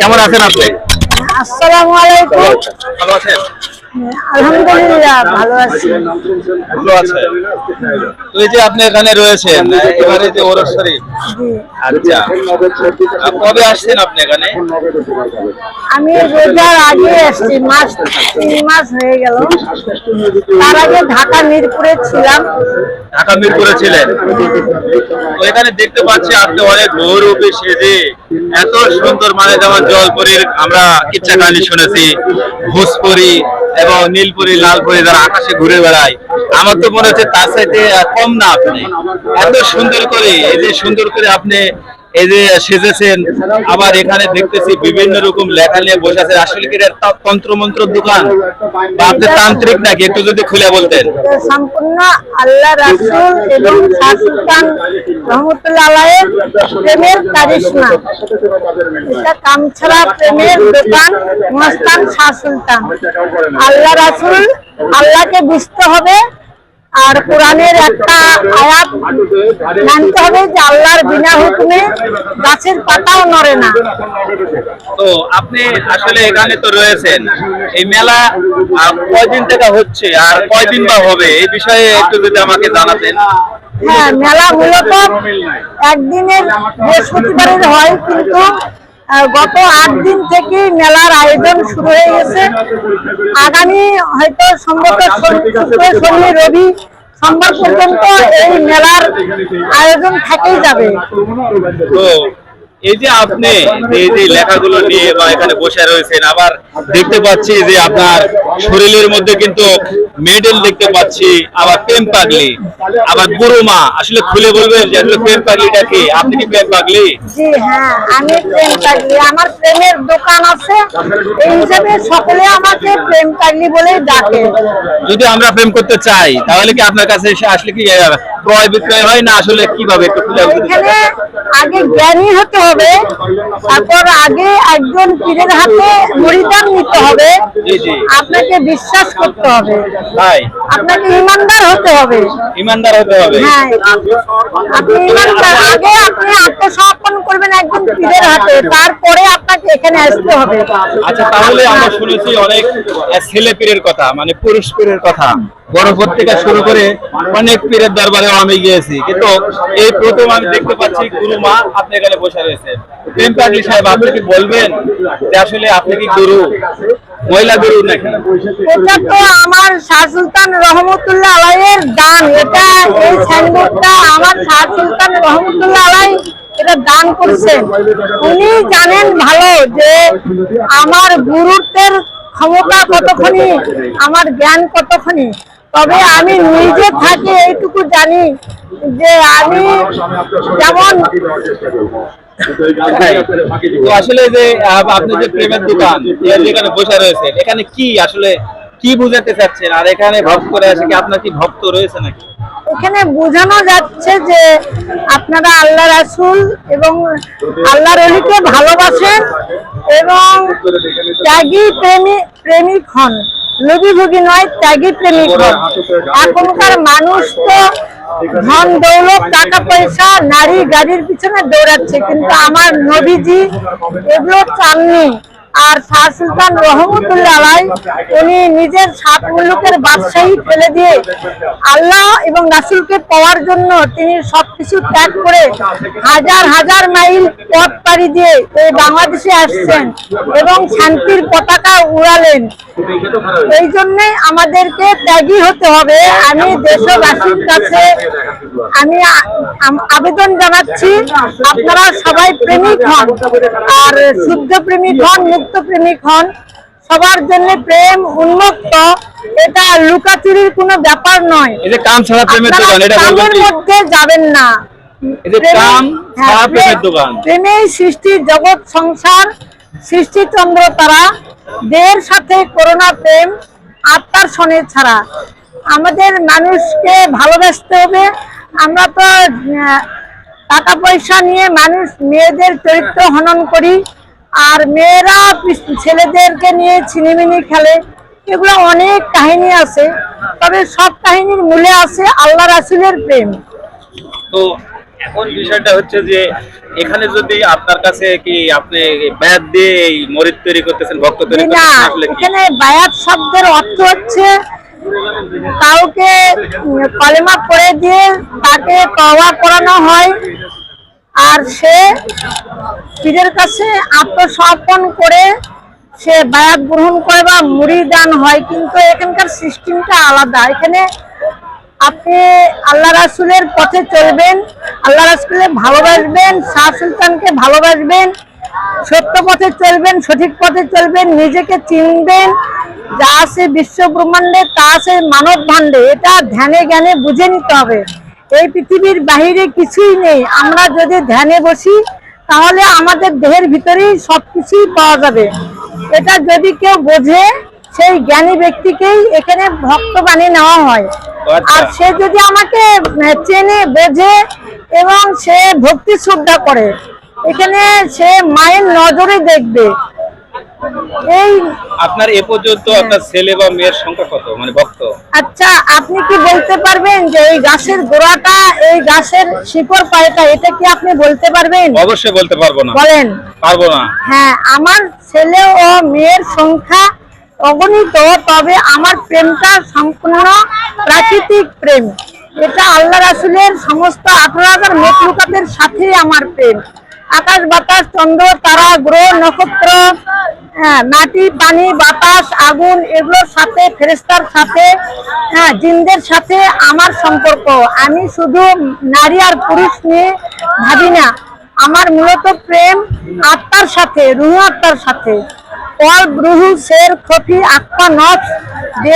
কেমন আছেন আপনি? আসসালামু আলাইকুম ভালো আছেন? আলহামদুলিল্লাহ ভালো আছি। ভালো আছে। তো এই যে আপনি এখানে রয়েছেন এবারে যে ওরস শরীফ। আচ্ছা। কবে আসছেন আপনি এখানে? আমি রোজার আগে এসেছি মাস তিন মাস হয়ে গেল। তার আগে ঢাকা মিরপুরে ছিলাম। ঢাকা মিরপুরে ছিলেন। তো এখানে দেখতে পাচ্ছি আপনি অনেক বহুরূপী সেজে এত সুন্দর মানে যেমন জলপুরীর আমরা কিচ্ছা কাহিনী শুনেছি, ভোজপুরি এবং নীলপুরি, লালপুরি যারা আকাশে ঘুরে বেড়ায়, আমার তো মনে হচ্ছে তার সাথে কম না আপনি। এত সুন্দর করে, এই যে সুন্দর করে আপনি এই যে সেজেছেন, আবার এখানে দেখতেছি বিভিন্ন রকম লেখা নিয়ে বসে আছেন আসলে কি এটা তন্ত্র মন্ত্র দোকান? বা আপনি তান্ত্রিক নাকি? একটু যদি খুলে বলতেন। সম্পূর্ণ আল্লাহ রাসূল এবং শাহ সুলতান রহমতুল্লাহ প্রেমের কারিশমা এটা প্রেমের দোকান, মস্তান শাহ সুলতান। আল্লাহ রাসূল আল্লাহকে বুঝতে হবে আর কোরআনের একটা আয়াত মানতে হবে যে আল্লাহর বিনা হুকুমে গাছের পাতাও নড়ে না। তো আপনি আসলে এখানে তো রয়েছেন। এই মেলা কয়দিন থেকে হচ্ছে আর কয়দিন বা হবে? এই বিষয়ে একটু যদি আমাকে জানাতেন। হ্যাঁ মেলা মূলত একদিনের বৃহস্পতিবারের হয় কিন্তু গত আট দিন থেকে মেলার আয়োজন শুরু হয়ে গেছে। আগামী হয়তো সম্ভবত শুক্র, শনি, রবি সোমবার পর্যন্ত এই মেলার আয়োজন থাকেই যাবে। এই যে আপনি এই যে লেখাগুলো নিয়ে বা এখানে বসে রয়েছেন আবার দেখতে পাচ্ছি যে আপনার শরীরের মধ্যে কিন্তু মেডেল দেখতে পাচ্ছি আবার প্রেম পাগলি আবার গুরুমা। আসলে খুলে বলবেন যে আসলে প্রেম পাগলিটা কি? আপনি কি প্রেম পাগলি? জি হ্যাঁ আমি প্রেম কাগলি আমার প্রেমের দোকান আছে। এই হিসাবে সকলে আমাকে প্রেম কাগলি বলেই ডাকে। যদি আমরা প্রেম করতে চাই তাহলে কি আপনার কাছে এসে আসলে কি ক্রয় বিক্রয় হয় না আসলে কীভাবে একটু এখানে আগে জ্ঞানী হতে হবে তারপর আগে একজন পীরের হাতে মরিদান নিতে হবে। আপনাকে বিশ্বাস করতে হবে। আপনাকে ইমানদার হতে হবে। ইমানদার হতে হবে। হ্যাঁ। আপনি ইমানদার আগে আপনি আত্মসমর্পণ একজন পীরের হাতে তারপরে আপনাকে এখানে আসতে হবে। আচ্ছা তাহলে আমরা শুনেছি অনেক ছেলে পীরের কথা মানে পুরুষ পীরের কথা। বড় থেকে শুরু করে অনেক পীরের দরবারে আমি গিয়েছি। কিন্তু এই প্রথম আমি দেখতে পাচ্ছি গুরু মা আপনি এখানে বসে রয়েছেন। প্রেম পাগলি সাহেব আপনি কি বলবেন যে আসলে আপনি কি গুরু? মহিলা গুরু নাকি? এটা তো আমার শাহ সুলতান রহমতুল্লাহ আলাইয়ের দান। এটা এই আমার শাহ সুলতান রহমতুল্লাহ আলাই এটা দান করছেন উনি জানেন ভালো যে আমার গুরুত্বের ক্ষমতা কতখানি, আমার জ্ঞান কতখানি। তবে আমি নিজে থাকি এইটুকু জানি যে আমি যেমন আসলে যে আপনি যে প্রেমের দোকান, এর যেখানে বসে রয়েছেন, এখানে কি আসলে কি বুঝাতে চাচ্ছেন? আর এখানে ভক্ত করে আসে কি আপনার কি ভক্ত রয়েছে নাকি? এখানে বোঝানো যাচ্ছে যে আপনারা আল্লাহ রাসূল এবং আল্লাহর অলিকে ভালোবাসেন এবং ত্যাগী প্রেমী, প্রেমিক হন। লোভী নয়, ত্যাগী প্রেমিক হন। এখনকার মানুষ তো ধন, দৌলত টাকা পয়সা নারী গাড়ির পিছনে দৌড়াচ্ছে, কিন্তু আমার নবীজি এগুলো চাননি। আর শাহ সুলতান রহমতুল্লাহ উনি নিজের সাত মুলুকের বাদশাহী ফেলে দিয়ে আল্লাহ এবং রাসুলকে পাওয়ার জন্য তিনি সবকিছু ত্যাগ করে হাজার হাজার মাইল পথ পাড়ি দিয়ে এই বাংলাদেশে আসছেন এবং শান্তির পতাকা উড়ালেন। এই জন্যে আমাদেরকে ত্যাগী হতে হবে। আমি দেশবাসীর কাছে আমি আবেদন জানাচ্ছি আপনারা সবাই প্রেমিক হন আর শুদ্ধ প্রেমিক হন মুক্ত প্রেমিক হন। সবার জন্য প্রেম উন্মুক্ত এটা লুকাচুরির কোনো ব্যাপার নয়। কাম ছাড়া প্রেমের দোকান এটা মধ্যে যাবেন না। হ্যাঁ, প্রেমেই সৃষ্টি জগৎ সংসার সৃষ্টিচন্দ্র তারা দেহের সাথে করোনা প্রেম, আত্মার সনে ছাড়া। আমাদের মানুষকে ভালোবাসতে হবে। আমরা তো টাকা পয়সা নিয়ে মানুষ মেয়েদের চরিত্র হনন করি আর মেয়েরা ছেলেদেরকে নিয়ে ছিনিমিনি খেলে। এগুলো অনেক কাহিনী আছে, তবে সব কাহিনীর মূলে আছে আল্লাহ রাসুলের প্রেম। তো এখন বিষয়টা হচ্ছে যে এখানে যদি আপনার কাছে কি আপনি ব্যাট দিয়ে এই মরিদ তৈরি করতেছেন ভক্ত তৈরি করতেছেন আসলে কি? এখানে বায়াত শব্দের অর্থ হচ্ছে কাউকে কলেমা করে দিয়ে তাকে তওবা করানো হয় আর সে পীরের কাছে আত্মসমর্পণ করে সে বায়াত গ্রহণ করে বা মুড়ি দান হয় কিন্তু এখানকার সিস্টেমটা আলাদা। এখানে আপনি আল্লাহ রাসুলের পথে চলবেন, আল্লাহ রাসুলের ভালোবাসবেন, শাহ সুলতানকে ভালোবাসবেন, সত্য পথে চলবেন, সঠিক পথে চলবেন, নিজেকে চিনবেন, যা আছে বিশ্ব ব্রহ্মাণ্ডে, তা আছে মানব ভাণ্ডে, এটা ধ্যানে জ্ঞানে বুঝে নিতে হবে। এই পৃথিবীর বাহিরে কিছুই নেই। আমরা যদি ধ্যানে বসি, তাহলে আমাদের দেহের ভিতরেই সব কিছুই পাওয়া যাবে। এটা যদি কেউ বোঝে সেই জ্ঞানী ব্যক্তিকেই এখানে ভক্ত বানিয়ে নেওয়া হয়। আচ্ছা। আর সে যদি আমাকে চেনে বোঝে এবং সে ভক্তি শ্রদ্ধা করে এখানে সে মায়ের নজরে দেখবে। এই আপনার এ পর্যন্ত আপনার ছেলে বা মেয়ের সংখ্যা কত? মানে ভক্ত? আচ্ছা আপনি কি বলতে পারবেন যে এই গাছের গোড়াটা এই গাছের শিকড় পায়টা এটা কি আপনি বলতে পারবেন? অবশ্যই বলতে পারব না। বলেন। পারব না। হ্যাঁ আমার ছেলে ও মেয়ের সংখ্যা অগণিত তবে আমার প্রেমটা সম্পূর্ণ প্রাকৃতিক প্রেম। এটা আল্লাহ রাসুলের সমস্ত আঠারো হাজার মেকলুকাতের সাথে আমার প্রেম। আকাশ বাতাস চন্দ্র তারা গ্রহ নক্ষত্র হ্যাঁ, মাটি পানি বাতাস আগুন এগুলোর সাথে ফেরেস্তার সাথে হ্যাঁ জিনদের সাথে আমার সম্পর্ক। আমি শুধু নারী আর পুরুষ নিয়ে ভাবি না। আমার মূলত প্রেম আত্মার সাথে রুহু আত্মার সাথে। কল রুহু শের খফি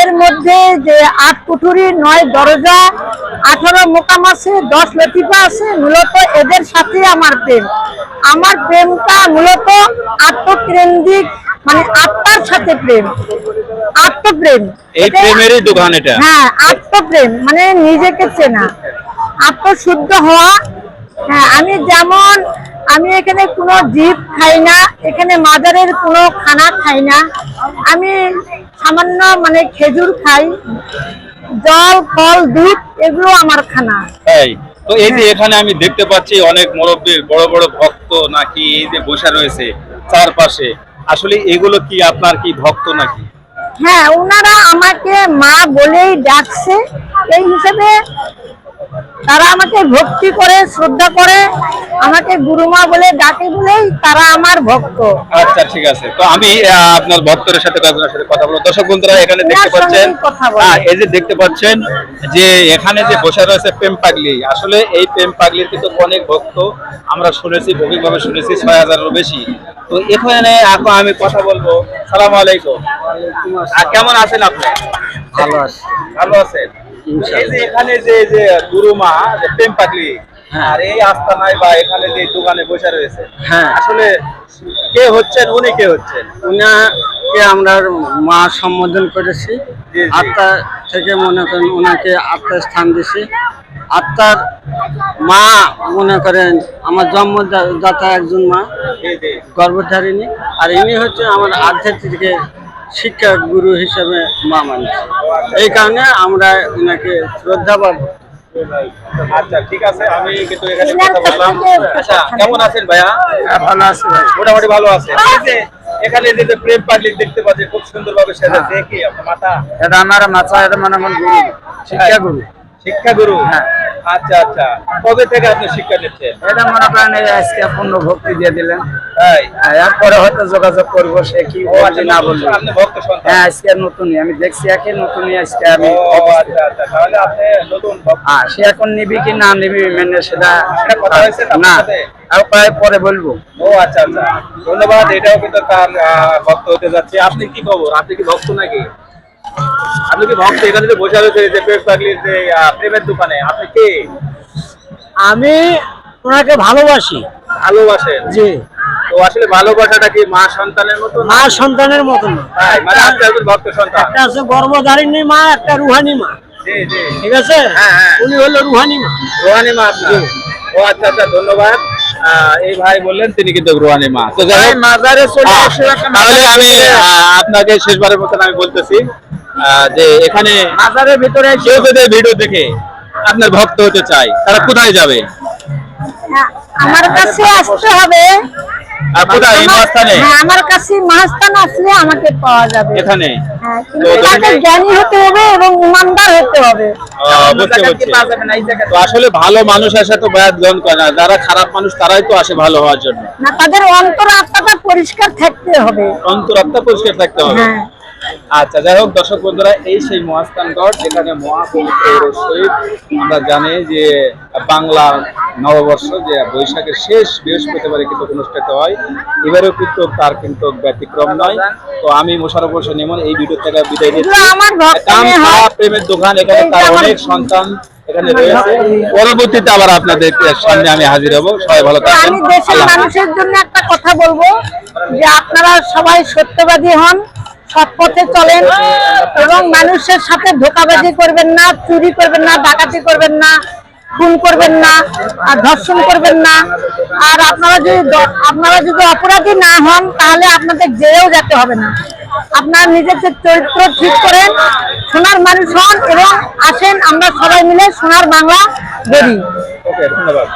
এর মধ্যে যে আট কুঠুরি নয় দরজা আঠারো মোকাম আছে দশ লতিফা আছে মূলত এদের সাথে আমার প্রেম। আমার প্রেমটা মূলত আত্মকেন্দ্রিক মানে আত্মার সাথে প্রেম। আত্মপ্রেম। এই প্রেমেরই দোকান এটা। হ্যাঁ আত্মপ্রেম মানে নিজেকে চেনা। আত্মশুদ্ধ হওয়া। হ্যাঁ আমি যেমন আমি এখানে কোনো জীব খাই না এখানে মাজারের কোনো খানা খাই না। আমি সামান্য মানে খেজুর খাই জল ফল দুধ এগুলো আমার খানা। তাই তো এই যে এখানে আমি দেখতে পাচ্ছি অনেক মুরব্বী বড় বড় ভক্ত নাকি এই যে বসে রয়েছে চারপাশে। আসলে এগুলো কি আপনার কি ভক্ত নাকি? হ্যাঁ ওনারা আমাকে মা বলেই ডাকছে। এই হিসেবে তারা আমাকে ভক্তি করে শ্রদ্ধা করে আমাকে গুরুমা বলে ডাকে বলেই তারা আমার ভক্ত। আচ্ছা ঠিক আছে। তো আমি আপনার ভক্তদের সাথে কয়েকজনের সাথে কথা বলব। দর্শক বন্ধুরা এখানে দেখতে পাচ্ছেন। হ্যাঁ, এই যে দেখতে পাচ্ছেন যে এখানে যে বসে রয়েছে প্রেম পাগলি। আসলে এই প্রেম পাগলির কিন্তু অনেক ভক্ত আমরা শুনেছি গভীরভাবে শুনেছি ছয় হাজারেরও বেশি। তো এখানে এখন আমি কথা বলব। সালাম আলাইকুম। আর কেমন আছেন আপনি? ভালো আছে। ভালো আছেন। এই যে এখানে যে যে গুরুমা যে প্রেম পাগলি আর এই আস্তানায় বা এখানে যে দোকানে বসে রয়েছে হ্যাঁ। আসলে কে হচ্ছেন উনি কে হচ্ছেন? উনাকে আমরা মা সম্বোধন করেছি। আত্মা থেকে মনে করেন ওনাকে আত্মার স্থান দিছি। আত্মার মা মনে করেন আমার জন্মদাতা একজন মা গর্ভধারিণী। আর ইনি হচ্ছে আমার আধ্যাত্মিক শিক্ষা গুরু হিসেবে মা মানছি। এই কারণে আমরা ওনাকে শ্রদ্ধা পাবো আচ্ছা ঠিক আছে আমি কিন্তু এখানে কথা বললাম। আচ্ছা কেমন আছেন ভাইয়া? ভালো আছে মোটামুটি ভালো আছে। এখানে যে যে প্রেম দেখতে পাচ্ছি খুব সুন্দর ভাবে সেটা দেখি আপনার মাথা। এটা আমার মাথা এটা মানে আমার গুরু শিক্ষা গুরু শিক্ষা গুরু হ্যাঁ। আচ্ছা আচ্ছা। কবে থেকে আপনি শিক্ষা নিচ্ছেন? এটা মনে করেন আজকে পূর্ণ ভক্তি দিয়ে দিলেন। হ্যাঁ, এরপরে হয়তো যোগাযোগ করব সে কি আচ্ছা না সন্তান। হ্যাঁ আজকে নতুনই আমি দেখছি একে নতুনই আজকে আমি আচ্ছা আচ্ছা হ্যাঁ সে এখন নিবি কি না নিবি মেনে সেটা সেটা কথা হয়েছে না? আর পরে পরে বলব। ও আচ্ছা আচ্ছা। ধন্যবাদ এটাও কিন্তু তার ভক্ত হতে যাচ্ছে। আপনি কি খবর? আপনি কি ভক্ত নাকি? আপনি কি ভক্ত এখানে যে বসে রয়েছে যে প্রেম পাগলির যে প্রেমের দোকানে? আপনি কে? আমি ওনাকে ভালোবাসি। ভালোবাসেন? জি। তো আসলে ভালোবাসাটা কি মা সন্তানের মতো মা সন্তানের মতন তাই, মানে আপনি একজন ভক্ত সন্তান। একটা আছে গর্ভধারিণী মা একটা রুহানি মা। জি জি। ঠিক আছে? হ্যাঁ, হ্যাঁ। উনি হলো রুহানি মা। রোহানি মা আপনার। ও আচ্ছা আচ্ছা ধন্যবাদ। এই ভাই বললেন তিনি কিন্তু রোহানি মা। তো যাই হোক, মাজারে চলে আহ, আসে তাহলে আমি আপনাকে শেষবারের মতন আমি বলতেছি আহ, যে এখানে মাজারের ভিতরে কেউ যদি ভিডিও দেখে আপনার ভক্ত হতে চাই তারা কোথায় যাবে? হ্যাঁ, আমার কাছে আসতে হবে। আমার- হ্যাঁ, আমার কাছে মহাস্থান আসলে আমাকে পাওয়া যাবে। এখানে? হ্যাঁ, কিন্তু তাকে জ্ঞানী হতে হবে এবং ইমানদার হতে হবে। আহ, তো আসলে ভালো মানুষ আসে তো বায়াত গ্রহণ করে না। যারা খারাপ মানুষ তারাই তো আসে ভালো হওয়ার জন্য। না তাদের অন্তর আত্মাটা পরিষ্কার থাকতে হবে। অন্তরাত্মা পরিষ্কার থাকতে হবে। হ্যাঁ। আচ্ছা যাই হোক দর্শক বন্ধুরা এই সেই মহাস্থানগড় যেখানে মহাপবিত্র আমরা জানি যে বাংলা নববর্ষ যে বৈশাখের শেষ বৃহস্পতিবারে কিন্তু অনুষ্ঠিত হয়। এবারেও কিন্তু তার কিন্তু ব্যতিক্রম নয়। তো আমি মোশারফ হোসেন ইমন এই ভিডিও থেকে বিদায় নিচ্ছি। হয়। প্রেমের দোকান এখানে তার অনেক সন্তান এখানে রয়েছে। পরবর্তীতে আবার আপনাদের সামনে আমি হাজির হব। সবাই ভালো তো থাকবেন। আমি দেশের মানুষের জন্য একটা কথা বলব যে আপনারা সবাই সত্যবাদী হন। সৎ পথে চলেন এবং মানুষের সাথে ধোকাবাজি করবেন না চুরি করবেন না ডাকাতি করবেন না খুন করবেন না আর ধর্ষণ করবেন না। আর আপনারা যদি আপনারা যদি অপরাধী না হন তাহলে আপনাদের জেলেও যেতে হবে না। আপনারা নিজেদের চরিত্র ঠিক করেন সোনার মানুষ হন এবং আসেন আমরা সবাই মিলে সোনার বাংলা গড়ি। ধন্যবাদ।